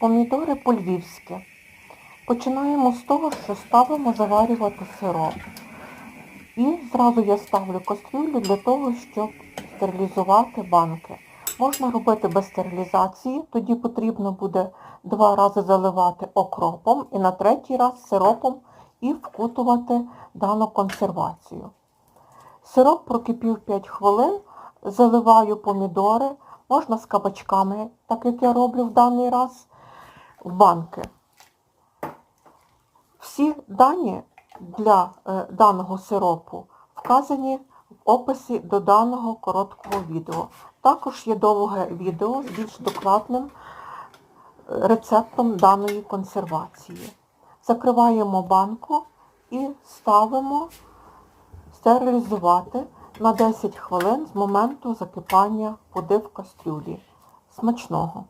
Помідори по-львівськи. Починаємо з того, що ставимо заварювати сироп. І зразу я ставлю кастрюлю для того, щоб стерилізувати банки. Можна робити без стерилізації, тоді потрібно буде два рази заливати окропом і на третій раз сиропом і вкутувати дану консервацію. Сироп прокипів 5 хвилин, заливаю помідори, можна з кабачками, так як я роблю в даний раз, в банки. Всі дані для е, даного сиропу вказані в описі до даного короткого відео. Також є довге відео з більш докладним е, рецептом даної консервації. Закриваємо банку і ставимо стерилізувати на 10 хвилин з моменту закипання води в кастрюлі. Смачного!